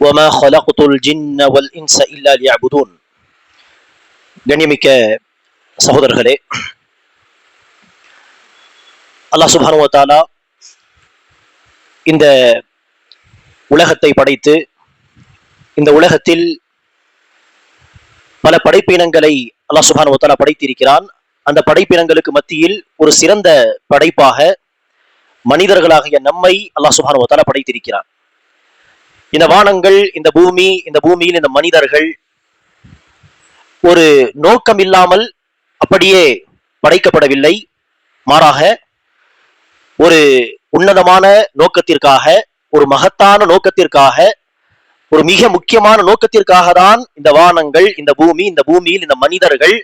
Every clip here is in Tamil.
وما خلقت الجن والإنس إلا ليعبدون கண்ணியமிக்க சகோதரர்களே அல்லாஹ் சுப்ஹானஹு வ தஆலா இந்த உலகத்தை படைத்து இந்த உலகத்தில் பல படைப்பினங்களை அல்லாஹ் சுப்ஹானஹு வ தஆலா படைத்திருக்கிறான் அந்த படைப்பினங்களுக்கு மத்தியில் ஒரு சிறந்த படைப்பாக மனிதர்களாகிய நம்மை அல்லாஹ் சுப்ஹானஹு வ தஆலா படைத்திருக்கிறான் இந்த வானங்கள் இந்த பூமி இந்த பூமியில் இந்த மனிதர்கள் ஒரு நோக்கம் இல்லாமல் அப்படியே படைக்கப்படவில்லை. மாறாக ஒரு உன்னதமான நோக்கத்திற்காக ஒரு மகத்தான நோக்கத்திற்காக ஒரு மிக முக்கியமான நோக்கத்திற்காக தான் இந்த வானங்கள் இந்த பூமி இந்த பூமியில் இந்த மனிதர்கள்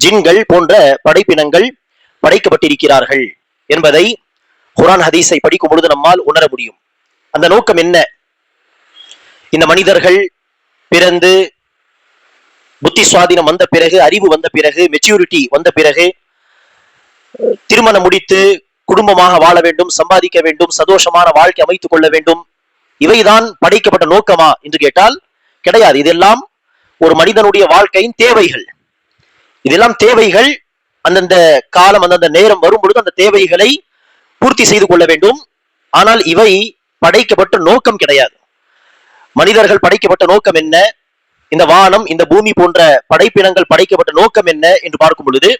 ஜின்கள் போன்ற படைப்பினங்கள் படைக்கப்பட்டிருக்கிறார்கள் என்பதை குரான் ஹதீஸை படிக்கும் பொழுது நம்மால் உணர முடியும். அந்த நோக்கம் என்ன? இந்த மனிதர்கள் பிறந்து புத்தி சுவாதீனம் வந்த பிறகு அறிவு வந்த பிறகு மெச்சூரிட்டி வந்த பிறகு திருமணம் முடித்து குடும்பமாக வாழ வேண்டும் சம்பாதிக்க வேண்டும் சந்தோஷமான வாழ்க்கை அமைத்துக் கொள்ள வேண்டும். இவைதான் படைக்கப்பட்ட நோக்கமா என்று கேட்டால் கிடையாது. இதெல்லாம் ஒரு மனிதனுடைய வாழ்க்கையின் தேவைகள். இதெல்லாம் தேவைகள் அந்தந்த காலம் அந்தந்த நேரம் வரும் பொழுது அந்த தேவைகளை பூர்த்தி செய்து கொள்ள வேண்டும். ஆனால் இவை படைக்கப்பட்ட நோக்கம் கிடையாது. மனிதர்கள் படைக்கப்பட்ட நோக்கம் என்ன? இந்த வானம் இந்த பூமி போன்ற படைப்பினங்கள் படைக்கப்பட்ட நோக்கம் என்ன என்று பார்க்கும் பொழுது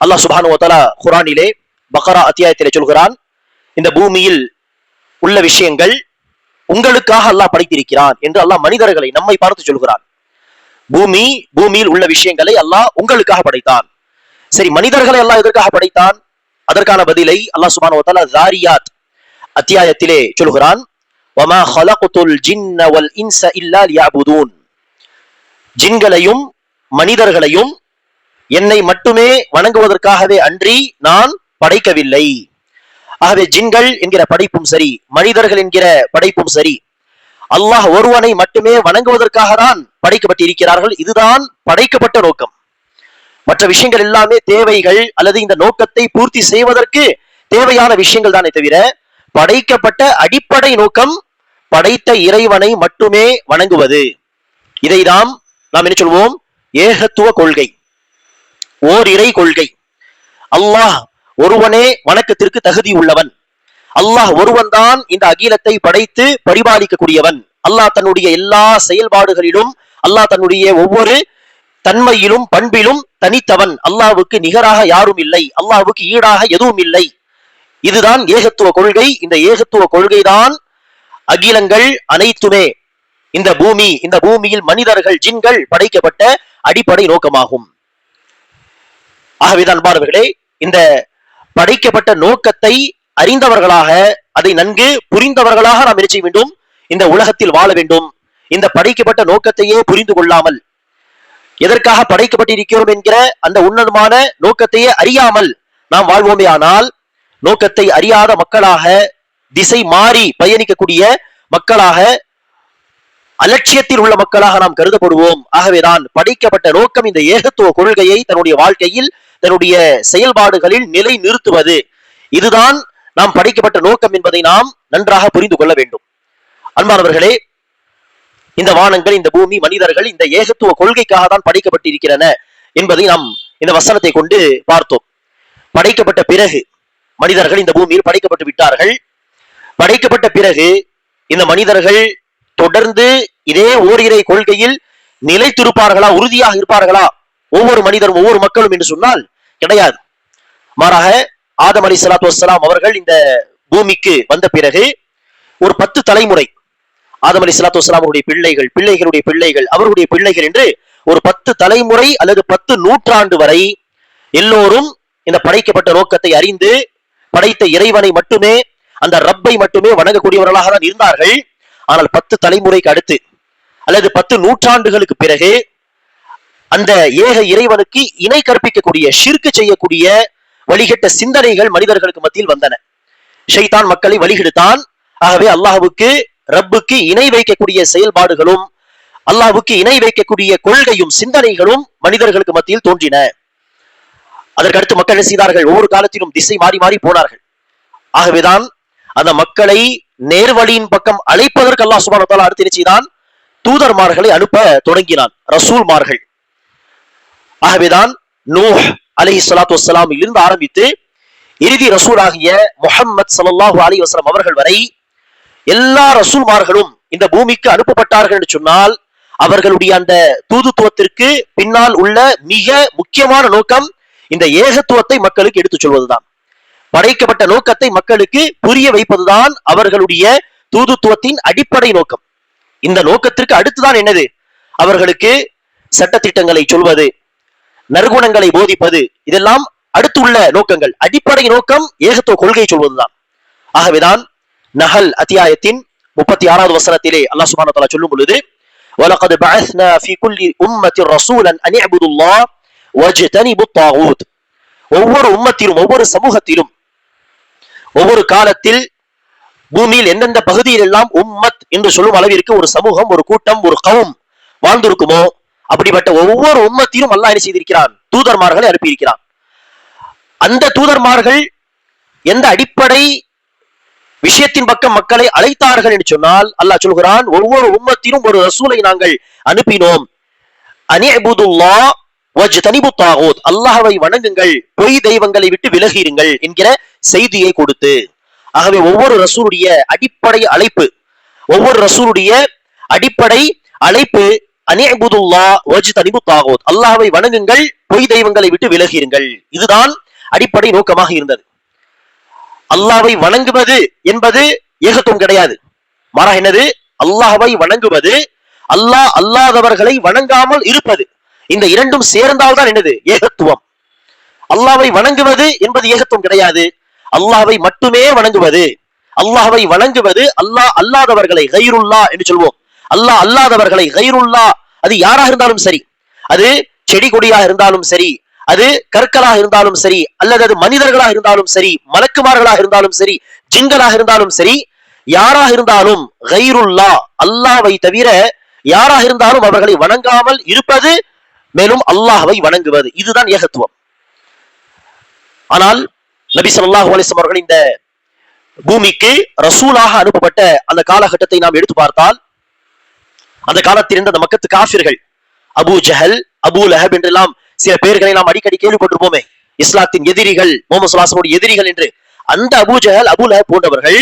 அல்லாஹ் சுபானுவத்தாலா குரானிலே பக்ரா அத்தியாயத்திலே சொல்கிறான் இந்த பூமியில் உள்ள விஷயங்கள் உங்களுக்காக அல்லாஹ் படைத்திருக்கிறான் என்று அல்லாஹ் மனிதர்களை நம்மை பார்த்து சொல்கிறான். பூமி பூமியில் உள்ள விஷயங்களை அல்லாஹ் உங்களுக்காக படைத்தான். சரி மனிதர்களை அல்லாஹ் எதற்காக படைத்தான்? அதற்கான பதிலை அல்லாஹ் சுபானுவத்தாலா ஜாரியாத் அத்தியாயத்திலே சொல்கிறான். ஒமா ஹலகுத்துல் ஜின்ன வல் இன்ச இல்லா ஜின்களையும் மனிதர்களையும் என்னை மட்டுமே வணங்குவதற்காகவே அன்றி நான் படைக்கவில்லை. ஆகவே ஜின்கள் என்கிற படைப்பும் சரி மனிதர்கள் என்கிற படைப்பும் சரி அல்லாஹ் ஒருவனை மட்டுமே வணங்குவதற்காக தான் படைக்கப்பட்டிருக்கிறார்கள். இதுதான் படைக்கப்பட்ட நோக்கம். மற்ற விஷயங்கள் எல்லாமே தேவைகள் அல்லது இந்த நோக்கத்தை பூர்த்தி செய்வதற்கு தேவையான விஷயங்கள் தானே தவிர படைக்கப்பட்ட அடிப்படை நோக்கம் படைத்த இறைவனை மட்டுமே வணங்குவது. இதைதான் நாம் என்ன சொல்வோம்? ஏகத்துவ கொள்கை. ஓர் இறை கொள்கை. அல்லாஹ் ஒருவனே வணக்கத்திற்கு தகுதி உள்ளவன். அல்லாஹ் ஒருவன் தான் இந்த அகிலத்தை படைத்து பரிபாலிக்கக்கூடியவன். அல்லாஹ் தன்னுடைய எல்லா செயல்பாடுகளிலும் அல்லாஹ் தன்னுடைய ஒவ்வொரு தன்மையிலும் பண்பிலும் தனித்தவன். அல்லாவுக்கு நிகராக யாரும் இல்லை. அல்லாவுக்கு ஈடாக எதுவும் இல்லை. இதுதான் ஏகத்துவ கொள்கை. இந்த ஏகத்துவ கொள்கைதான் அகிலங்கள் அனைத்துமே இந்த பூமி இந்த பூமியில் மனிதர்கள் ஜின்கள் படைக்கப்பட்ட அடிப்படை நோக்கமாகும். ஆகவேதான் பாடவர்களே இந்த படைக்கப்பட்ட நோக்கத்தை அறிந்தவர்களாக அதை நன்கு புரிந்தவர்களாக நாம் என்ன செய்ய வேண்டும்? இந்த உலகத்தில் வாழ வேண்டும். இந்த படைக்கப்பட்ட நோக்கத்தையே புரிந்து கொள்ளாமல் எதற்காக படைக்கப்பட்டிருக்கிறோம் என்கிற அந்த உன்னதமான நோக்கத்தையே அறியாமல் நாம் வாழ்வோமே ஆனால் நோக்கத்தை அறியாத மக்களாக திசை மாறி பயணிக்கக்கூடிய மக்களாக அலட்சியத்தில் உள்ள மக்களாக நாம் கருதப்படுவோம். ஆகவேதான் படைக்கப்பட்ட நோக்கம் இந்த ஏகத்துவ கொள்கையை தன்னுடைய வாழ்க்கையில் தன்னுடைய செயல்பாடுகளில் நிலை நிறுத்துவது இதுதான் நாம் படைக்கப்பட்ட நோக்கம் என்பதை நாம் நன்றாக புரிந்து கொள்ள வேண்டும். அன்பானவர்களே இந்த வானங்கள் இந்த பூமி மனிதர்கள் இந்த ஏகத்துவ கொள்கைக்காக தான் படைக்கப்பட்டிருக்கிறன என்பதை நாம் இந்த வசனத்தை கொண்டு பார்த்தோம். படைக்கப்பட்ட பிறகு மனிதர்கள் இந்த பூமியில் படைக்கப்பட்டு விட்டார்கள். படைக்கப்பட்ட பிறகு இந்த மனிதர்கள் தொடர்ந்து இதே ஓரிரை கொள்கையில் நிலைத்திருப்பார்களா உறுதியாக இருப்பார்களா? ஒவ்வொரு மனிதரும் ஒவ்வொரு மக்களும் என்று சொன்னால் கிடையாது. மாறாக ஆதம் அலி சலாத்து வசலாம் அவர்கள் இந்த பூமிக்கு வந்த பிறகு ஒரு பத்து தலைமுறை ஆதம் அலி சலாத்து வசலாம் அவருடைய பிள்ளைகள் பிள்ளைகளுடைய பிள்ளைகள் அவருடைய பிள்ளைகள் என்று ஒரு பத்து தலைமுறை அல்லது பத்து நூற்றாண்டு வரை எல்லோரும் இந்த படைக்கப்பட்ட நோக்கத்தை அறிந்து படைத்த இறைவனை மட்டுமே அந்த ரப்பை மட்டுமே வணங்கக்கூடியவர்களாக தான் இருந்தார்கள். ஆனால் பத்து தலைமுறைக்கு அடுத்து அல்லது பத்து நூற்றாண்டுகளுக்கு பிறகு அந்த ஏக இறைவனுக்கு இணை கற்பிக்கக்கூடிய ஷிர்க்கு செய்யக்கூடிய வழிகட்ட சிந்தனைகள் மனிதர்களுக்கு மத்தியில் வந்தன. ஷைத்தான் மக்களை வழிகெடுத்தான். ஆகவே அல்லாஹுக்கு ரப்புக்கு இணை வைக்கக்கூடிய செயல்பாடுகளும் அல்லாஹுக்கு இணை வைக்கக்கூடிய கொள்கையும் சிந்தனைகளும் மனிதர்களுக்கு மத்தியில் தோன்றின. அதற்கடுத்து மக்கள் செய்தார்கள்? ஒவ்வொரு காலத்திலும் திசை மாறி மாறி போனார்கள். ஆகவேதான் அந்த மக்களை நேர்வழியின் பக்கம் அழைப்பதற்கு அல்லாஹ் சுப்ஹானஹு அடுத்து என்ன தூதர்மார்களை அனுப்ப தொடங்கினான். ரசூல்மார்கள். ஆகவேதான் நூஹ் அலைஹி சலாத்து வஸ்ஸலாமில் இருந்து ஆரம்பித்து இறுதி ரசூலாகிய முஹம்மத் சல்லாஹூ அலி வஸல்லம் அவர்கள் வரை எல்லா ரசூல்மார்களும் இந்த பூமிக்கு அனுப்பப்பட்டார்கள் என்று சொன்னால் அவர்களுடைய அந்த தூதுத்துவத்திற்கு பின்னால் உள்ள மிக முக்கியமான நோக்கம் இந்த ஏகத்துவத்தை மக்களுக்கு எடுத்துச் சொல்வதுதான். படைக்கப்பட்ட நோக்கத்தை மக்களுக்கு புரிய வைப்பதுதான் அவர்களுடைய தூதுத்துவத்தின் அடிப்படை நோக்கம் இந்த நோக்கத்திற்கு அடுத்துதான் என்னது அவர்களுக்கு சட்டத்திட்டங்களை சொல்வது நற்குணங்களை போதிப்பது இதெல்லாம் அடுத்துள்ள நோக்கங்கள் அடிப்படை நோக்கம் ஏகத்துவ கொள்கையை சொல்வதுதான் ஆகவேதான் நஹல் அத்தியாயத்தின் முப்பத்தி ஆறாவது வசனத்திலே அல்லாஹ் சுப்ஹானஹு வ தஆலா சொல்லும் பொழுது وَلَقَدْ بَعَثْنَا فِي كُلِّ أُمَّةٍ رَسُولًا أَنِ اعْبُدُوا اللَّهَ وَاجْتَنِبُوا الطَّاغُوتَ ஒவ்வொரு உம்மத்திலும் ஒவ்வொரு சமூகத்திலும் ஒவ்வொரு காலத்தில் பூமியில் எந்தெந்த பகுதியில் எல்லாம் உம்மத் என்று சொல்லும் அளவிற்கு ஒரு சமூகம் ஒரு கூட்டம் ஒரு கவும் வாழ்ந்திருக்குமோ அப்படிப்பட்ட ஒவ்வொரு உம்மத்திலும் அல்லாஹ் என்ன செய்திருக்கிறான்? தூதர்மார்களை அனுப்பியிருக்கிறான். அந்த தூதர்மார்கள் எந்த அடிப்படை விஷயத்தின் பக்கம் மக்களை அழைத்தார்கள் என்று சொன்னால் அல்லாஹ் சொல்கிறான் ஒவ்வொரு உம்மத்திலும் ஒரு ரசூலை நாங்கள் அனுப்பினோம். அனிபுதுல்லா வஜ்தனிபு தாகோத் அல்லாஹ்வை வணங்குங்கள் பொய் தெய்வங்களை விட்டு விலகிருங்கள் என்கிற செய்தியை கொடுத்து ஆகவே ஒவ்வொரு ரசூருடைய அடிப்படை அழைப்பு ஒவ்வொரு ரசூருடைய அடிப்படை அழைப்பு அனிபுதுல்லா வஜ்தனிபு வணங்குங்கள் பொய் தெய்வங்களை விட்டு விலகிருங்கள் இதுதான் அடிப்படை நோக்கமாக இருந்தது. அல்லாவை வணங்குவது என்பது ஏகத்துவம் கிடையாது. மாறா என்னது? அல்லாஹாவை வணங்குவது அல்லாஹ் அல்லாதவர்களை வணங்காமல் இருப்பது. இந்த இரண்டும் சேர்ந்தால்தான் என்னது? ஏகத்துவம். அல்லாவை வணங்குவது என்பது ஏகத்துவம் கிடையாது. அல்லாஹை மட்டுமே வணங்குவது அல்லாஹவை வணங்குவது அல்லாஹ் அல்லாதவர்களை கைருல்லா என்று சொல்வோம். அல்லாஹ் அல்லாதவர்களை கைருல்லா அது யாராக இருந்தாலும் சரி. அது செடி கொடியாக இருந்தாலும் சரி அது கற்களாக இருந்தாலும் சரி அல்லது அது மனிதர்களாக இருந்தாலும் சரி மலக்குமார்களாக இருந்தாலும் சரி ஜிங்களாக இருந்தாலும் சரி யாராக இருந்தாலும் கைருல்லா அல்லாவை தவிர யாராக இருந்தாலும் அவர்களை வணங்காமல் இருப்பது மேலும் அல்லாஹவை வணங்குவது. இதுதான் ஏகத்துவம். ஆனால் நபி ஸல்லல்லாஹு அலிஸ்லாம் அவர்கள் இந்த பூமிக்கு ரசூலாக அனுப்பப்பட்ட அந்த காலகட்டத்தை நாம் எடுத்து பார்த்தால் அந்த காலத்தில் இருந்த அந்த மக்கத்து காஃபிர்கள் அபூ ஜஹல் அபு லஹப் என்றெல்லாம் சில பேர்களை நாம் அடிக்கடி கேள்விப்பட்டிருப்போமே. இஸ்லாத்தின் எதிரிகள் முகமது சுல்லாசனுடைய எதிரிகள் என்று. அந்த அபு ஜஹல் அபு லஹப் போன்றவர்கள்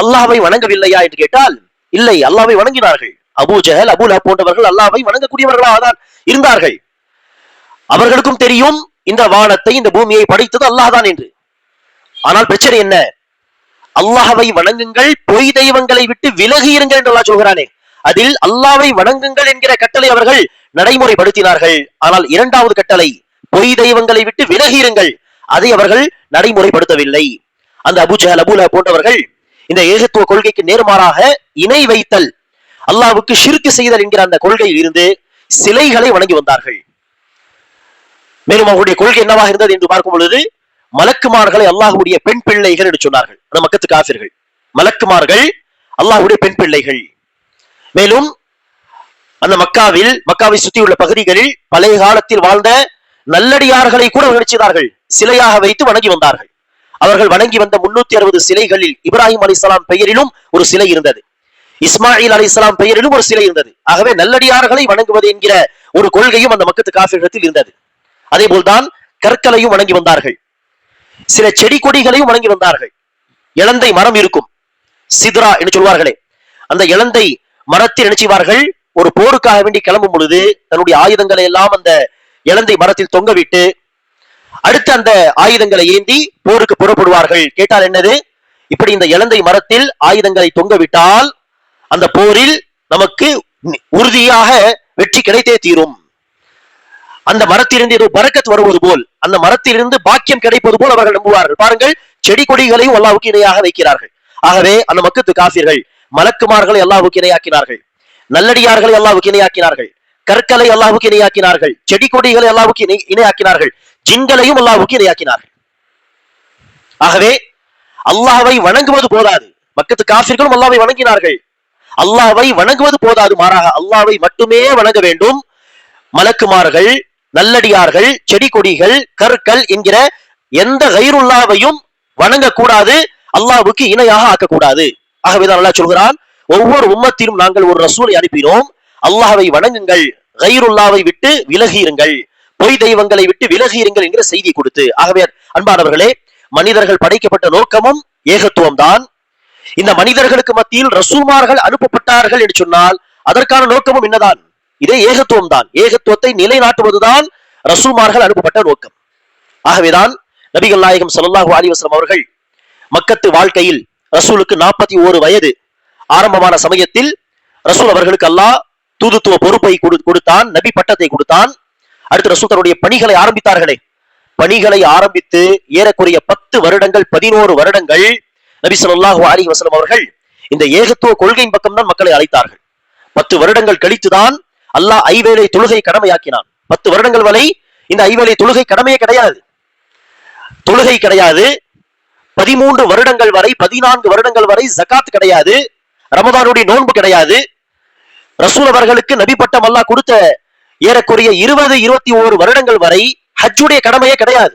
அல்லாஹை வணங்கவில்லையா என்று கேட்டால் இல்லை அல்லாவை வணங்கினார்கள். அபூ ஜஹல் அபு லஹப் போன்றவர்கள் அல்லாவை வணங்கக்கூடியவர்களாக தான் இருந்தார்கள். அவர்களுக்கும் தெரியும் இந்த வானத்தை இந்த பூமியை படைத்தது அல்லாஹ் தான் என்று. ஆனால் பிரச்சனை என்ன? அல்லாஹவை வணங்குங்கள் பொய் தெய்வங்களை விட்டு விலகி இருங்கள் என்று அல்லா சொல்கிறானே. அதில் அல்லாவை வணங்குங்கள் என்கிற கட்டளை அவர்கள் நடைமுறைப்படுத்தினார்கள். ஆனால் இரண்டாவது கட்டளை பொய் தெய்வங்களை விட்டு விலகி இருங்கள் அதை அவர்கள் நடைமுறைப்படுத்தவில்லை. அந்த அபுஜஹல் அபுல போன்றவர்கள் இந்த ஏகத்துவ கொள்கைக்கு நேர்மாறாக இணை வைத்தல் அல்லாவுக்கு ஷிர்கு செய்தல் என்கிற அந்த கொள்கையில் இருந்து சிலைகளை வணங்கி வந்தார்கள். மேலும் அவருடைய கொள்கை என்னவாக இருந்தது என்று பார்க்கும் பொழுது மலக்குமார்களை அல்லாஹுடைய பெண் பிள்ளைகள் என்று சொன்னார்கள். அந்த மக்கத்து காபிர்கள் மலக்குமார்கள் அல்லாஹுடைய பெண் பிள்ளைகள். மேலும் அந்த மக்காவில் மக்காவை சுற்றியுள்ள பகுதிகளில் பழைய காலத்தில் வாழ்ந்த நல்லடியார்களை கூட நினைச்சார்கள் சிலையாக வைத்து வணங்கி வந்தார்கள். அவர்கள் வணங்கி வந்த முன்னூத்தி அறுபது சிலைகளில் இப்ராஹிம் அலிஸ்லாம் பெயரிலும் ஒரு சிலை இருந்தது. இஸ்மாயில் அலிஸ்லாம் பெயரிலும் ஒரு சிலை இருந்தது. ஆகவே நல்லடியார்களை வணங்குவது என்கிற ஒரு கொள்கையும் அந்த மக்கத்து காஃபிரிடத்தில் இருந்தது. அதே போல்தான் கற்களையும் வணங்கி வந்தார்கள். சில செடி கொடிகளையும் வணங்கி வந்தார்கள் இளந்தை மரம் இருக்கும். சித்ரா என்று சொல்வார்களே. அந்த இளந்தை மரத்தில் நினைச்சுவார்கள் ஒரு போருக்காக வேண்டி கிளம்பும் பொழுது தன்னுடைய ஆயுதங்களை எல்லாம் அந்த இளந்தை மரத்தில் தொங்கவிட்டு அடுத்து அந்த ஆயுதங்களை ஏந்தி போருக்கு புறப்படுவார்கள். கேட்டால் என்னது? இப்படி இந்த இலந்தை மரத்தில் ஆயுதங்களை தொங்கவிட்டால் அந்த போரில் நமக்கு உறுதியாக வெற்றி கிடைத்தே தீரும். அந்த மரத்திலிருந்து ஏதோ பரக்கத் வருவது போல் அந்த மரத்திலிருந்து பாக்கியம் கிடைப்பது போல் அவர்கள் நம்புவார்கள். பாருங்கள் செடி கொடிகளையும் அல்லாவுக்கு இணையாக வைக்கிறார்கள். ஆகவே அந்த மக்கத்து காசிர்கள் மலக்குமார்களை அல்லாவுக்கு இணையாக்கினார்கள். நல்லடியார்களை அல்லாவுக்கு இணையாக்கினார்கள். கற்களை அல்லாவுக்கு இணையாக்கினார்கள். செடி கொடிகளை அல்லாவுக்கு இணை இணையாக்கினார்கள். ஜின்களையும் அல்லாவுக்கு இணையாக்கினார்கள். ஆகவே அல்லாவை வணங்குவது போதாது. மக்கத்து காசிர்களும் அல்லாவை வணங்கினார்கள். அல்லாவை வணங்குவது போதாது மாறாக அல்லாவை மட்டுமே வணங்க வேண்டும். மலக்குமார்கள் நல்லடியார்கள் செடி கொடிகள் கற்கள் என்கிற எந்த கைருல்லாவையும் வணங்கக்கூடாது அல்லாவுக்கு இணையாக ஆக்கக்கூடாது. ஆகவேதான் அல்லாஹ் சொல்கிறான் ஒவ்வொரு உம்மத்திலும் நாங்கள் ஒரு ரசூலை அனுப்பினோம். அல்லாஹ்வை வணங்குங்கள் கைருல்லாவை விட்டு விலகியிருங்கள் பொய் தெய்வங்களை விட்டு விலகியிருங்கள் என்கிற செய்தி கொடுத்து. ஆகவே அன்பானவர்களே மனிதர்கள் படைக்கப்பட்ட நோக்கமும் ஏகத்துவம் தான் இந்த மனிதர்களுக்கு மத்தியில் ரசூமார்கள் அனுப்பப்பட்டார்கள் என்று சொன்னால் அதற்கான நோக்கமும் என்னதான் இதே ஏகத்துவம் தான் ஏகத்துவத்தை நிலைநாட்டுவதுதான் ரசூல்மார்கள் அனுப்பப்பட்ட நோக்கம். ஆகவேதான் நபிகள் நாயகம் சல்லாஹு அலைஹி அவர்கள் மக்கத்து வாழ்க்கையில் ரசூலுக்கு நாற்பத்தி ஓரு வயது ஆரம்பமான சமயத்தில் ரசூல் அவர்களுக்கு அல்லாஹ் தூதுத்துவ பொறுப்பை கொடுத்தான் நபி பட்டத்தை கொடுத்தான். அடுத்து ரசூல் தன்னுடைய பணிகளை ஆரம்பித்தார்களே. பணிகளை ஆரம்பித்து ஏறக்குறைய பத்து வருடங்கள் பதினோரு வருடங்கள் நபி சொல்லாஹு அலி வசலம் அவர்கள் இந்த ஏகத்துவ கொள்கையின் பக்கம்தான் மக்களை அழைத்தார்கள். பத்து வருடங்கள் கழித்துதான் அல்லாஹ் ஐவேளை தொழுகை கடமையாக்கினான். பத்து வருடங்கள் வரை இந்த ஐவேளை தொழுகை கடமையே கிடையாது. தொழுகை கிடையாது. பதிமூன்று வருடங்கள் வரை பதினான்கு வருடங்கள் வரை ஜகாத் கிடையாது. ரமதானுடைய நோன்பு கிடையாது. ரசூல் அவர்களுக்கு நபி பட்டம் அல்லாஹ் கொடுத்த ஏறக்குறைய இருபது இருபத்தி ஓரு வருடங்கள் வரை ஹஜ்ஜுடைய கடமையே கிடையாது.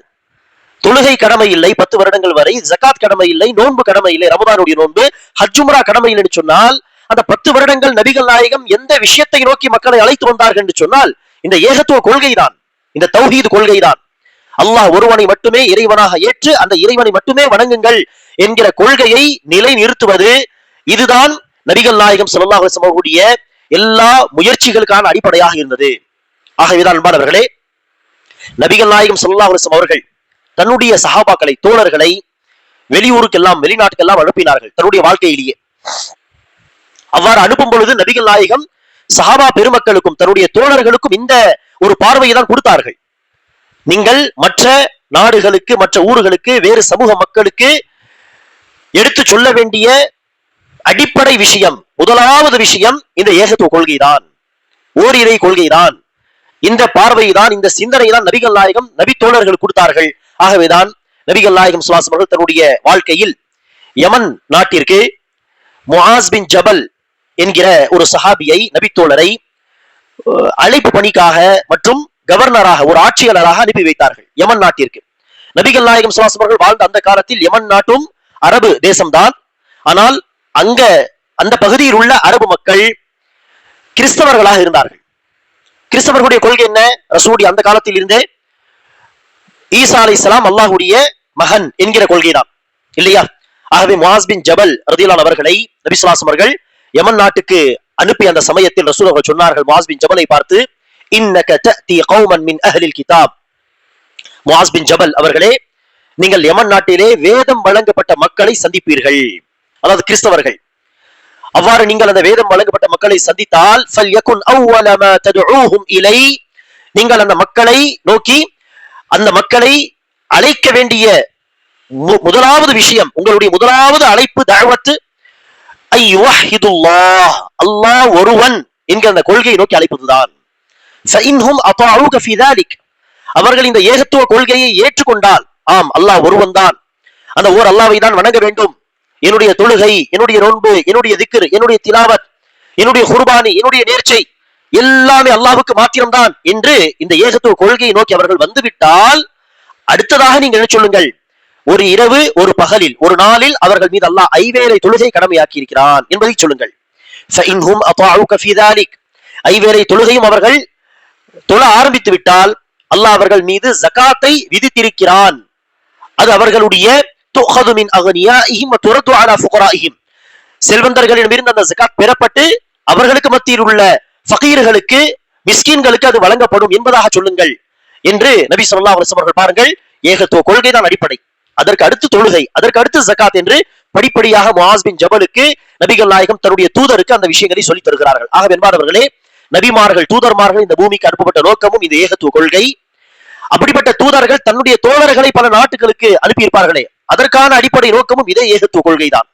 தொழுகை கடமை இல்லை பத்து வருடங்கள் வரை ஜகாத் கடமை இல்லை நோன்பு கடமை இல்லை ரமதானுடைய நோன்பு ஹஜ்ஜுமரா கடமை இல்லைன்னு சொன்னால் அந்த பத்து வருடங்கள் நபிகள் நாயகம் எந்த விஷயத்தை நோக்கி மக்களை அழைத்து வந்தார்கள் என்று சொன்னால் இந்த ஏகத்துவ கொள்கைதான். இந்த தௌஹீது கொள்கைதான். அல்லாஹ் ஒருவனை மட்டுமே இறைவனாக ஏற்று அந்த இறைவனை மட்டுமே வணங்குங்கள் என்கிற கொள்கையை நிலை நிறுத்துவது இதுதான் நபிகள் நாயகம் ஸல்லல்லாஹு அலைஹி அவர்களுடைய எல்லா முயற்சிகளுக்கான அடிப்படையாக இருந்தது. ஆகவேதான் அன்பானவர்களே நபிகள் நாயகம் ஸல்லல்லாஹு அவர்கள் தன்னுடைய சஹாபாக்களை தோழர்களை வெளியூருக்கெல்லாம் வெளிநாட்டுக்கெல்லாம் அனுப்பினார்கள் தன்னுடைய வாழ்க்கையிலேயே. அவ்வாறு அனுப்பும் பொழுது நபிகள் நாயகம் சஹாபா பெருமக்களுக்கும் தன்னுடைய தோழர்களுக்கும் இந்த ஒரு பார்வையை தான் கொடுத்தார்கள். நீங்கள் மற்ற நாடுகளுக்கு மற்ற ஊர்களுக்கு வேறு சமூக மக்களுக்கு எடுத்து சொல்ல வேண்டிய அடிப்படை விஷயம் முதலாவது விஷயம் இந்த ஏகத்துவ கொள்கைதான் ஓரிரை கொள்கைதான் இந்த பார்வையை தான் இந்த சிந்தனை தான் நபிகள் நாயகம் நபி தோழர்கள் கொடுத்தார்கள். ஆகவேதான் நபிகள் நாயகம் சுவாசம் அவர்கள் தன்னுடைய வாழ்க்கையில் யமன் நாட்டிற்கு முஹாஸ் பின் ஜபல் என்கிற ஒரு சஹாபியை நபித்தோழரை அழைப்பு பணிக்காக மற்றும் கவர்னராக ஒரு ஆட்சியாளராக அனுப்பி வைத்தார்கள் யமன் நாட்டிற்கு. நபிகள் நாயகம் சுவாசம் வாழ்ந்த அந்த காலத்தில் யமன் நாட்டும் அரபு தேசம்தான். ஆனால் அங்க அந்த பகுதியில் உள்ள அரபு மக்கள் கிறிஸ்தவர்களாக இருந்தார்கள். கிறிஸ்தவர்களுடைய கொள்கை என்ன? ரசூடி அந்த காலத்தில் இருந்தே ஈசா அலை இஸ்லாம் அல்லாஹுடைய மகன் என்கிற கொள்கைதான். இல்லையா? ஆகவே முஹாஸ் பின் ஜபல் ரதிலான் அவர்களை நபி ஸல்லல்லாஹு அவர்கள் யமன் நாட்டுக்கு அனுப்பி அந்த சமயத்தில் ரசூல் அவர்கள் சொன்னார்கள் முஆஸ் பின் ஜபலை பார்த்து இன்னக தஅதி கௌமன் மின் அஹலில் கிதாப். முஆஸ் பின் ஜபல் அவர்களே நீங்கள் யமன் நாட்டிலே வேதம் வழங்கப்பட்ட மக்களை சந்திப்பீர்கள். அதாவது கிறிஸ்தவர்கள். அவ்வாறு நீங்கள் அந்த வேதம் வழங்கப்பட்ட மக்களை சந்தித்தால் இலை. நீங்கள் அந்த மக்களை நோக்கி அந்த மக்களை அழைக்க வேண்டிய மு- முதலாவது விஷயம் உங்களுடைய முதலாவது அழைப்பு தஅவத்து அல்லாஹ் ஒருவன் என்கிற அந்த கொள்கையை நோக்கி அழைப்பதுதான். அவர்கள் இந்த ஏகத்துவ கொள்கையை ஏற்றுக்கொண்டால் ஆம் அல்லாஹ் ஒருவன் தான் அந்த ஓர் அல்லாவை தான் வணங்க வேண்டும். என்னுடைய தொழுகை என்னுடைய நோன்பு என்னுடைய திக்ர் என்னுடைய திலாவத் என்னுடைய குர்பானி என்னுடைய நேர்ச்சை எல்லாமே அல்லாவுக்கு மாத்திரம்தான் என்று இந்த ஏகத்துவ கொள்கையை நோக்கி அவர்கள் வந்துவிட்டால் அடுத்ததாக நீங்கள் என்ன சொல்லுங்கள்? ஒரு இரவு ஒரு பகலில் ஒரு நாளில் அவர்கள் மீது அல்லாஹ் ஐவேளை தொழுகை கடமையாக்கியிருக்கிறான் என்பதை சொல்லுங்கள். ஐவேளை தொழுகையும் அவர்கள் தொழ ஆரம்பித்து விட்டால் அல்லாஹ் அவர்கள் மீது ஜகாத்தை விதித்திருக்கிறான். அது அவர்களுடைய செல்வந்தர்களிடமிருந்து அந்த ஜகாத் பெறப்பட்டு அவர்களுக்கு மத்தியில் உள்ள ஃபகீர்களுக்கு மிஸ்கீன்களுக்கு அது வழங்கப்படும் என்பதாக சொல்லுங்கள் என்று நபி சொல்லா அவர்கள் பாருங்கள். ஏகத்துவ கொள்கை தான் அடிப்படை. அதற்கு அடுத்து தொழுகை அதற்கு அடுத்து ஜக்காத் என்று படிப்படியாக முஆஸ் பின் ஜபலுக்கு நபிகள் நாயகம் தன்னுடைய தூதருக்கு அந்த விஷயங்களை சொல்லித் தருகிறார்கள். ஆக என்பார்களே நபிமார்கள் தூதர்மார்கள் இந்த பூமிக்கு அனுப்பப்பட்ட நோக்கமும் இந்த ஏகத்துவ கொள்கை. அப்படிப்பட்ட தூதர்கள் தன்னுடைய தோழர்களை பல நாட்டுகளுக்கு அனுப்பியிருப்பார்களே அதற்கான அடிப்படை நோக்கமும் இதே ஏகத்துவ கொள்கைதான்.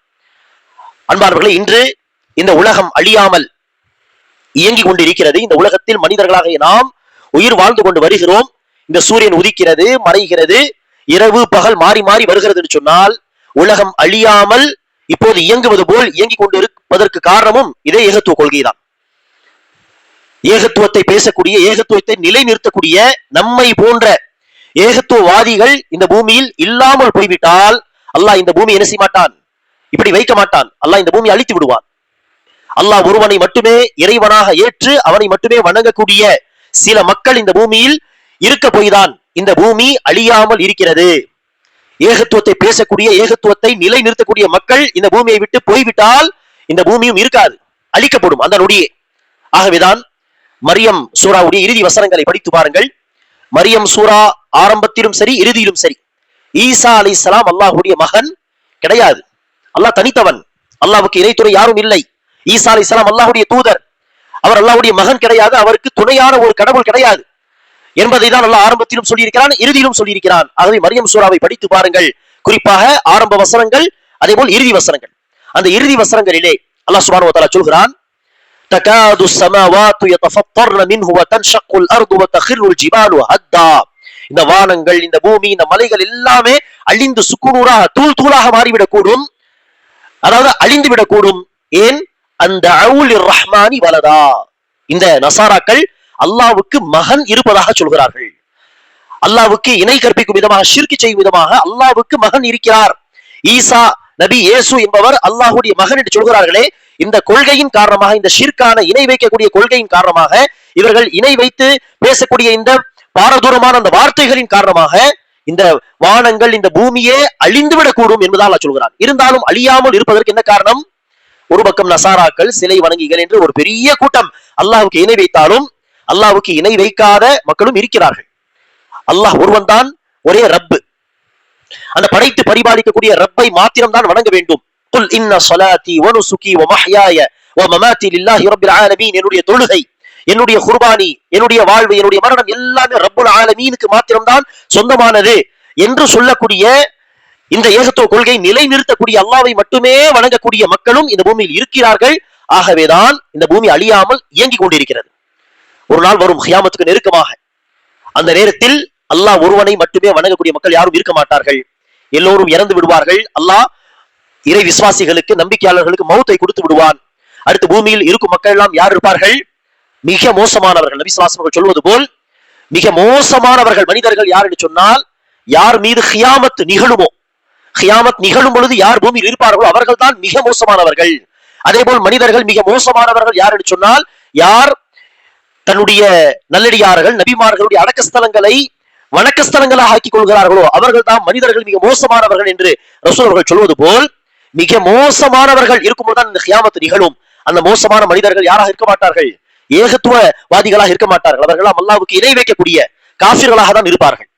அன்பார்களே இன்று இந்த உலகம் அழியாமல் இயங்கிக் கொண்டிருக்கிறது. இந்த உலகத்தில் மனிதர்களாக நாம் உயிர் வாழ்ந்து கொண்டு வருகிறோம். இந்த சூரியன் உதிக்கிறது மறைகிறது. இரவு பகல் மாறி மாறி வருகிறது என்று சொன்னால் உலகம் அழியாமல் இப்போது இயங்குவது போல் இயங்கிக் கொண்டு இருப்பதற்கு காரணமும் இதே ஏகத்துவ கொள்கைதான். ஏகத்துவத்தை பேசக்கூடிய ஏகத்துவத்தை நிலைநிறுத்தக்கூடிய நம்மை போன்ற ஏகத்துவவாதிகள் இந்த பூமியில் இல்லாமல் போய்விட்டால் அல்லாஹ் இந்த பூமி என்ன செய்ய மாட்டான் இப்படி வைக்க மாட்டான். அல்லாஹ் இந்த பூமி அழித்து விடுவான். அல்லாஹ் ஒருவனை மட்டுமே இறைவனாக ஏற்று அவனை மட்டுமே வணங்கக்கூடிய சில மக்கள் இந்த பூமியில் இருக்க போய்தான். இந்த பூமி அழியாமல் இருக்கிறது. ஏகத்துவத்தை பேசக்கூடிய ஏகத்துவத்தை நிலைநிறுத்தக்கூடிய மக்கள் இந்த பூமியை விட்டு போய்விட்டால் இந்த பூமியும் இருக்காது அழிக்கப்படும் அந்த நொடியே. ஆகவேதான் மரியம் சூராவுடைய இறுதி வசனங்களை படித்து பாருங்கள். மரியம் சூரா ஆரம்பத்திலும் சரி இறுதியிலும் சரி. ஈசா அலி சலாம் அல்லாஹுடைய மகன் கிடையாது. அல்லாஹ் தனித்தவன். அல்லாஹ்வுக்கு இறைத்துறை யாரும் இல்லை. ஈசா அலி சலாம் அல்லாஹுடைய தூதர். அவர் அல்லாஹ்வுடைய மகன் கிடையாது. அவருக்கு துணையான ஒரு கடவுள் கிடையாது. என்பதை தான் அல்லாஹ் ஆரம்பத்திலும் சொல்லியிருக்கிறான் இறுதியிலும் சொல்லியிருக்கிறான் ஆகவே மரியம் சூராவை படித்து பாருங்கள் குறிப்பாக ஆரம்ப வசனங்கள் அதே போல் இறுதி வசனங்கள் அந்த இறுதி வசனங்களிலே அல்லாஹ் சுப்ஹானஹு வ தஆலா சொல்கிறான் تكاد السماوات يتفطرن منه وتنشق الارض وتخر الجبال هدا இந்த வானங்கள் இந்த பூமி இந்த மலைகள் எல்லாமே அழிந்து சுக்குநூறாக தூள் தூளாக மாறிவிடக்கூடும் அதாவது அழிந்து விடக்கூடும் ஏன் அந்த அவுலிர் ரஹ்மானி வலதா இந்த நசாராக்கள் அல்லாவுக்கு மகன் இருப்பதாக சொல்கிறார்கள். அல்லாவுக்கு இணை கற்பிக்கும் விதமாக ஷிர்கு செய்யும் விதமாக அல்லாவுக்கு மகன் இருக்கிறார். ஈசா நபி இயேசு என்பவர் அல்லாஹுடைய மகன் என்று சொல்கிறார்களே. இந்த கொள்கையின் காரணமாக இந்த ஷிர்கான இணை வைக்கக்கூடிய கொள்கையின் காரணமாக இவர்கள் இணை வைத்து பேசக்கூடிய இந்த பாரதூரமான அந்த வார்த்தைகளின் காரணமாக இந்த வானங்கள் இந்த பூமியே அழிந்துவிடக்கூடும் என்பதால் சொல்கிறான். இருந்தாலும் அழியாமல் இருப்பதற்கு என்ன காரணம்? ஒரு பக்கம் நசாராக்கள் சிலை வணங்கிகள் என்று ஒரு பெரிய கூட்டம் அல்லாஹுக்கு இணை வைத்தாலும் அல்லாவுக்கு இணை வைக்காத மக்களும் இருக்கிறார்கள். அல்லாஹ் ஒருவன் தான் ஒரே ரப்பு. அந்த படைத்து பரிபாலிக்கக்கூடிய ரப்பை மாத்திரம் தான் வணங்க வேண்டும். குல் இன்ன ஸலாத்தி வ நுசுகி வ மஹ்யாய வ மமாத்தி லில்லாஹி ரப்பில் ஆலமீன். என்னுடைய தொழுகை என்னுடைய குர்பானி என்னுடைய வாழ்வு என்னுடைய மரணம் எல்லாமே ரப்புல் ஆலமீனுக்கு மாத்திரம்தான் சொந்தமானது என்று சொல்லக்கூடிய இந்த ஏகத்துவ கொள்கை நிலைநிறுத்தக்கூடிய அல்லாவை மட்டுமே வணங்கக்கூடிய மக்களும் இந்த பூமியில் இருக்கிறார்கள். ஆகவேதான் இந்த பூமி அழியாமல் இயங்கிக் கொண்டிருக்கிறது. ஒரு நாள் வரும் ஹியாமத்துக்கு நெருக்கமாக. அந்த நேரத்தில் அல்லாஹ் ஒருவனை மட்டுமே வணங்கக்கூடிய மக்கள் யாரும் இருக்க மாட்டார்கள். எல்லோரும் இறந்து விடுவார்கள். அல்லாஹ் இறை விசுவாசிகளுக்கு நம்பிக்கையாளர்களுக்கு மௌத்தை கொடுத்து விடுவான். அடுத்து பூமியில் இருக்கும் மக்கள் எல்லாம் யார் இருப்பார்கள்? மிக மோசமானவர்கள். நபி சொல்வது போல் மிக மோசமானவர்கள் மனிதர்கள் யார் என்று சொன்னால் யார் மீது ஹியாமத் நிகழுமோ ஹியாமத் நிகழும் பொழுது யார் பூமியில் இருப்பார்களோ அவர்கள் தான் மிக மோசமானவர்கள். அதே போல் மனிதர்கள் மிக மோசமானவர்கள் யார் என்று சொன்னால் யார் தன்னுடைய நல்லடியார்கள் நபிமார்களுடைய அடக்கஸ்தலங்களை வணக்கஸ்தலங்களாக ஆக்கிக் கொள்கிறார்களோ அவர்கள் தான் மனிதர்கள் மிக மோசமானவர்கள் என்று ரசூல் அவர்கள் சொல்வது போல் மிக மோசமானவர்கள் இருக்கும்போது தான் இந்த ஹியாமத்து நிகழும். அந்த மோசமான மனிதர்கள் யாராக இருக்க மாட்டார்கள்? ஏகத்துவவாதிகளாக இருக்க மாட்டார்கள். அவர்களாம் அல்லாவுக்கு இணை வைக்கக்கூடிய காஃபிர்களாக தான் இருப்பார்கள்.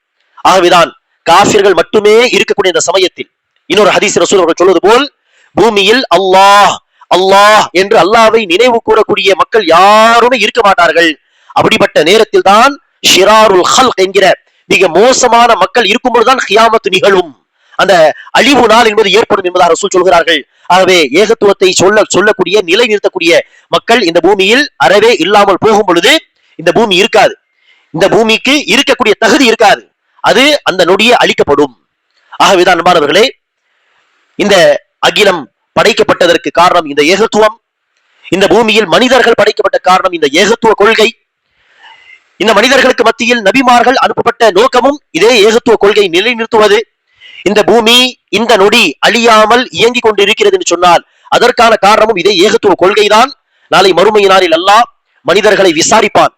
ஆகவேதான் காஃபிர்கள் மட்டுமே இருக்கக்கூடிய இந்த சமயத்தில் இன்னொரு ஹதீஸ் ரசூல் அவர்கள் சொல்வது போல் பூமியில் அல்லாஹ் அல்லாஹ் என்று அல்லாவை நினைவு கூறக்கூடிய மக்கள் யாருமே இருக்க மாட்டார்கள். அப்படிப்பட்ட நேரத்தில் தான் ஷிராருல் ஹல் என்கிற மிக மோசமான மக்கள் இருக்கும்பொழுதுதான் ஹியாமத்து நிகழும். அந்த அழிவு நாள் என்பது ஏற்படும் என்பதாக ரசூல் சொல்கிறார்கள். ஆகவே ஏகத்துவத்தை சொல்ல சொல்லக்கூடிய நிலை நிறுத்தக்கூடிய மக்கள் இந்த பூமியில் அறவே இல்லாமல் போகும் பொழுது இந்த பூமி இருக்காது. இந்த பூமிக்கு இருக்கக்கூடிய தகுதி இருக்காது. அது அந்த நொடியே அழிக்கப்படும். ஆகவேதான் அன்பானவர்களே இந்த அகிலம் படைக்கப்பட்டதற்கு காரணம் இந்த ஏகத்துவம். இந்த பூமியில் மனிதர்கள் படைக்கப்பட்ட காரணம் இந்த ஏகத்துவ கொள்கை. இந்த மனிதர்களுக்கு மத்தியில் நபிமார்கள் அனுப்பப்பட்ட நோக்கமும் இதே ஏகத்துவ கொள்கை நிலைநிறுத்துவது. இந்த பூமி இந்த நொடி அழியாமல் இயங்கிக் கொண்டிருக்கிறது என்று சொன்னால் அதற்கான காரணமும் இதே ஏகத்துவ கொள்கைதான். நாளை மறுமையினாரில் அல்லாஹ் மனிதர்களை விசாரிப்பான்.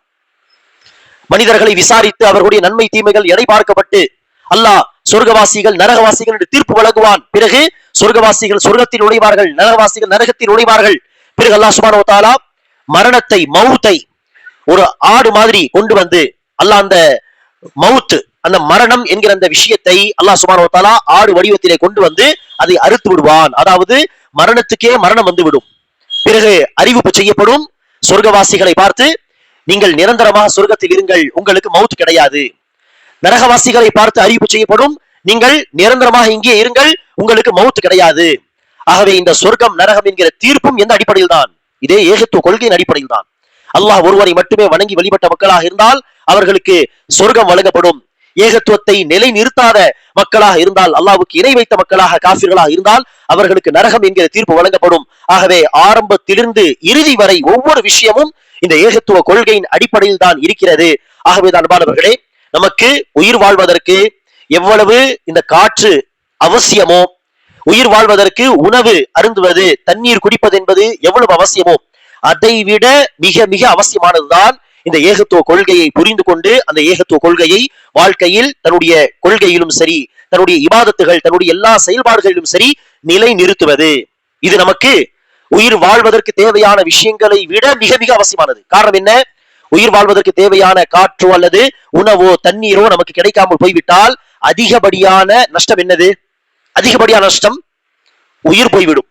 மனிதர்களை விசாரித்து அவர்களுடைய நன்மை தீமைகள் எடை பார்க்கப்பட்டு அல்லாஹ் சொர்க்கவாசிகள் நரகவாசிகள் என்று தீர்ப்பு வழங்குவான். பிறகு சொர்க்கவாசிகள் சொர்க்கத்தில் நுழைவார்கள் நரகவாசிகள் நரகத்தில் நுழைவார்கள். பிறகு அல்லாஹ் சுபானோ தாலா மரணத்தை மவுத்தை ஒரு ஆடு மாதிரி கொண்டு வந்து அல்லாஹ் அந்த மவுத்து அந்த மரணம் என்கிற அந்த விஷயத்தை அல்லாஹ் சுபானோ தாலா ஆடு வடிவத்திலே கொண்டு வந்து அதை அறுத்து விடுவான். அதாவது மரணத்துக்கே மரணம் வந்து விடும் பிறகு அறிவிப்பு செய்யப்படும். சொர்க்கவாசிகளை பார்த்து நீங்கள் நிரந்தரமாக சொர்க்கத்தில் இருங்கள் உங்களுக்கு மவுத் கிடையாது. நரகவாசிகளை பார்த்து அறிவிப்பு செய்யப்படும். நீங்கள் நிரந்தரமாக இங்கே இருங்கள். உங்களுக்கு மவுத்து கிடையாது. ஆகவே இந்த சொர்க்கம் நரகம் என்கிற தீர்ப்பும் எந்த அடிப்படையில் தான் இதே ஏகத்துவ கொள்கையின் அடிப்படையில் தான் அல்லாஹ் ஒருவரை மட்டுமே வணங்கி வழிபட்ட மக்களாக இருந்தால் அவர்களுக்கு சொர்க்கம் வழங்கப்படும். ஏகத்துவத்தை நிலை நிறுத்தாத மக்களாக இருந்தால் அல்லாவுக்கு இணை வைத்த மக்களாக காபிர்களாக இருந்தால் அவர்களுக்கு நரகம் என்கிற தீர்ப்பு வழங்கப்படும். ஆகவே ஆரம்பத்திலிருந்து இறுதி வரை ஒவ்வொரு விஷயமும் இந்த ஏகத்துவ கொள்கையின் அடிப்படையில் தான் இருக்கிறது. ஆகவே தான் அன்பானவர்களே நமக்கு உயிர் வாழ்வதற்கு எவ்வளவு இந்த காற்று அவசியமோ? உயிர் வாழ்வதற்கு உணவு அருந்துவது தண்ணீர் குடிப்பது என்பது எவ்வளவு அவசியமோ? அதை விட மிக மிக அவசியமானதுதான் இந்த ஏகத்துவ கொள்கையை புரிந்து கொண்டு அந்த ஏகத்துவ கொள்கையை வாழ்க்கையில் தன்னுடைய கொள்கையிலும் சரி தன்னுடைய இபாதத்துகள் தன்னுடைய எல்லா செயல்பாடுகளிலும் சரி நிலை நிறுத்துவது இது நமக்கு உயிர் வாழ்வதற்கு தேவையான விஷயங்களை விட மிக மிக அவசியமானது. காரணம் என்ன? உயிர் வாழ்வதற்கு தேவையான காற்றோ அல்லது உணவோ தண்ணீரோ நமக்கு கிடைக்காமல் போய்விட்டால் அதிகப்படியான நஷ்டம் என்னது? அதிகப்படியான நஷ்டம் உயிர் போய்விடும்.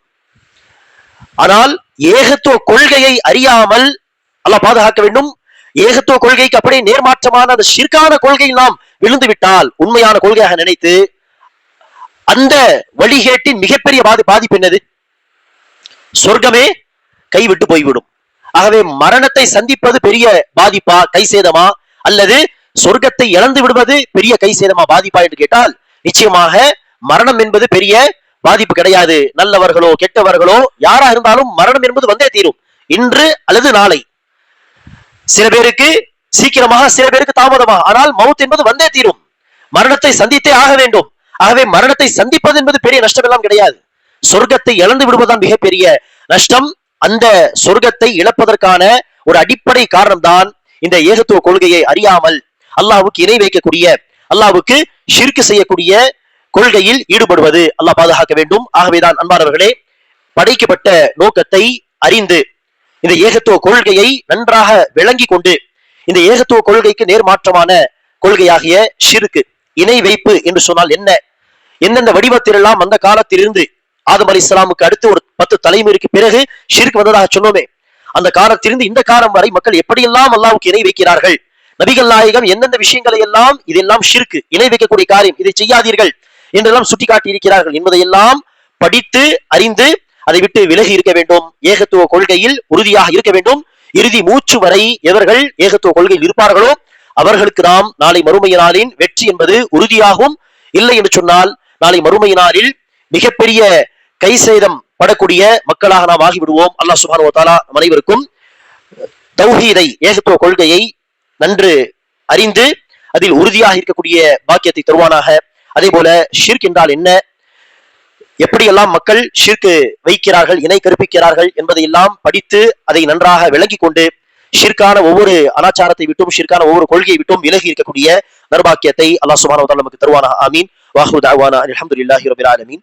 ஆனால் ஏகத்துவ கொள்கையை அறியாமல் அல்லாஹ் பாதுகாக்க வேண்டும். ஏகத்துவ கொள்கைக்கு அப்படியே நேர்மாற்றமான அந்த சிற்கான கொள்கையில் நாம் விழுந்து விட்டால் உண்மையான கொள்கையாக நினைத்து அந்த வழிகேட்டின் மிகப்பெரிய பாதி பாதிப்பு என்னது? சொர்க்கமே கைவிட்டு போய்விடும். ஆகவே மரணத்தை சந்திப்பது பெரிய பாதிப்பா கை சேதமா? அல்லது சொர்க்கத்தை இழந்து விடுவது பெரிய கை சேதமா பாதிப்பா என்று கேட்டால் நிச்சயமாக மரணம் என்பது பெரிய பாதிப்பு கிடையாது. நல்லவர்களோ கெட்டவர்களோ யாரா இருந்தாலும் மரணம் என்பது வந்தே தீரும். இன்று அல்லது நாளை. சில பேருக்கு சீக்கிரமாக சில பேருக்கு தாமதமாக ஆனால் மவுத் என்பது வந்தே தீரும். மரணத்தை சந்தித்தே ஆக வேண்டும். ஆகவே மரணத்தை சந்திப்பது என்பது பெரிய நஷ்டம் எல்லாம் கிடையாது. சொர்க்கத்தை இழந்து விடுவதுதான் மிகப்பெரிய நஷ்டம். அந்த சொர்க்கத்தை இழப்பதற்கான ஒரு அடிப்படை காரணம்தான் இந்த ஏகத்துவ கொள்கையை அறியாமல் அல்லாவுக்கு இணை வைக்கக்கூடிய அல்லாவுக்கு ஷிர்க் செய்யக்கூடிய கொள்கையில் ஈடுபடுவது அல்லாஹ் பாதுகாக்க வேண்டும். ஆகவேதான் அன்பானவர்களே படைக்கப்பட்ட நோக்கத்தை அறிந்து இந்த ஏகத்துவ கொள்கையை நன்றாக விளங்கி கொண்டு இந்த ஏகத்துவ கொள்கைக்கு நேர்மாற்றமான கொள்கையாகிய ஷிருக்கு இணை வைப்பு என்று சொன்னால் என்ன? எந்தெந்த வடிவத்திலெல்லாம் அந்த காலத்திலிருந்து ஆதம் அலி இஸ்லாமுக்கு அடுத்து ஒரு பத்து தலைமுறைக்கு பிறகு ஷிர்க் வந்ததாக சொன்னோமே. அந்த காலத்திலிருந்து இந்த காலம் வரை மக்கள் எப்படியெல்லாம் அல்லாவுக்கு இணை வைக்கிறார்கள்? நபிகள் நாயகம் எந்தெந்த விஷயங்களை எல்லாம் இதெல்லாம் ஷிர்க்கு இணை வைக்கக்கூடிய காரியம் இதை செய்யாதீர்கள் என்றெல்லாம் சுட்டிக்காட்டி இருக்கிறார்கள் என்பதையெல்லாம் படித்து அறிந்து அதை விட்டு விலகி இருக்க வேண்டும். ஏகத்துவ கொள்கையில் உறுதியாக இருக்க வேண்டும். இறுதி மூச்சு வரை எவர்கள் ஏகத்துவ கொள்கையில் இருப்பார்களோ அவர்களுக்கு நாம் நாளை மறுமையினாலின் நாளின் வெற்றி என்பது உறுதியாகும். இல்லை என்று சொன்னால் நாளை மறுமை நாளில் மிகப்பெரிய கை சேதம் படக்கூடிய மக்களாக நாம் ஆகிவிடுவோம். அல்லாஹ் சுபானு தாலா நம் அனைவருக்கும் தௌஹீதை ஏகத்துவ கொள்கையை நன்று அறிந்து அதில் உறுதியாக இருக்கக்கூடிய பாக்கியத்தை தருவானாக. அதே போல ஷிர்க் என்றால் என்ன? எப்படியெல்லாம் மக்கள் ஷிர்க்கு வைக்கிறார்கள் இணை கற்பிக்கிறார்கள் என்பதையெல்லாம் படித்து அதை நன்றாக விளங்கி கொண்டு ஷிர்கான ஒவ்வொரு அனாச்சாரத்தை விட்டும் ஷிர்கான ஒவ்வொரு கொள்கையை விட்டும் விலகி இருக்கக்கூடிய நர்பாக்கியத்தை அல்லாஹ் சுபானு நமக்கு தருவானா ஆமீன். வாஹு தாவானா அலமதுல்லாஹி ரபில் ஆலமீன்.